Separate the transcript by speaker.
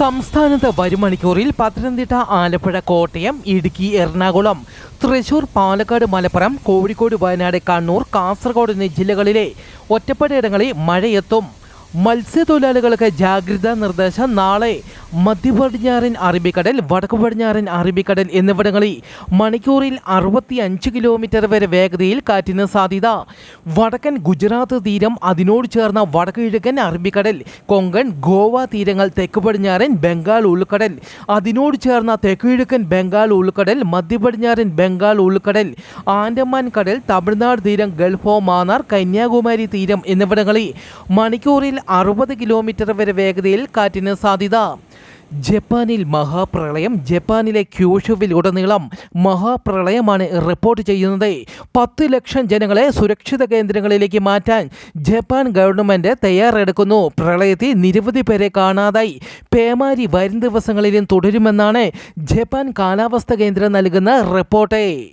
Speaker 1: സംസ്ഥാനത്ത് വരും മണിക്കൂറിൽ പത്തനംതിട്ട ആലപ്പുഴ കോട്ടയം ഇടുക്കി എറണാകുളം തൃശൂർ പാലക്കാട് മലപ്പുറം കോഴിക്കോട് വയനാട് കണ്ണൂർ കാസർഗോഡ് എന്നീ ജില്ലകളിലെ ഒറ്റപ്പെട്ടയിടങ്ങളിൽ മഴയെത്തും. മത്സ്യത്തൊഴിലാളികൾക്ക് ജാഗ്രതാ നിർദ്ദേശം നാളെ മധ്യപടിഞ്ഞാറൻ അറബിക്കടൽ വടക്കു പടിഞ്ഞാറൻ അറബിക്കടൽ എന്നിവിടങ്ങളിൽ മണിക്കൂറിൽ അറുപത്തി അഞ്ച് കിലോമീറ്റർ വരെ വേഗതയിൽ കാറ്റിന് സാധ്യത. വടക്കൻ ഗുജറാത്ത് തീരം അതിനോട് ചേർന്ന വടക്കു കിഴക്കൻ അറബിക്കടൽ കൊങ്കൺ ഗോവ തീരങ്ങൾ തെക്ക് പടിഞ്ഞാറൻ ബംഗാൾ ഉൾക്കടൽ അതിനോട് ചേർന്ന തെക്ക് കിഴക്കൻ ബംഗാൾ ഉൾക്കടൽ മധ്യപടിഞ്ഞാറൻ ബംഗാൾ ഉൾക്കടൽ ആൻഡമാൻ കടൽ തമിഴ്നാട് തീരം ഗൾഫ് ഓഫ് മാന്നാർ കന്യാകുമാരി തീരം എന്നിവിടങ്ങളിൽ മണിക്കൂറിൽ അറുപത് കിലോമീറ്റർ വരെ വേഗതയിൽ കാറ്റിന് സാധ്യത. ജപ്പാനിൽ മഹാപ്രളയം ജപ്പാനിലെ ക്യൂഷുവിൽ ഉടനീളം മഹാപ്രളയമാണ് റിപ്പോർട്ട് ചെയ്യുന്നത്. പത്ത് ലക്ഷം ജനങ്ങളെ സുരക്ഷിത കേന്ദ്രങ്ങളിലേക്ക് മാറ്റാൻ ജപ്പാൻ ഗവൺമെന്റ് തയ്യാറെടുക്കുന്നു. പ്രളയത്തിൽ നിരവധി പേരെ കാണാതായി. പേമാരി വരും ദിവസങ്ങളിലും തുടരുമെന്നാണ് ജപ്പാൻ കാലാവസ്ഥ കേന്ദ്രം നൽകുന്ന റിപ്പോർട്ട്.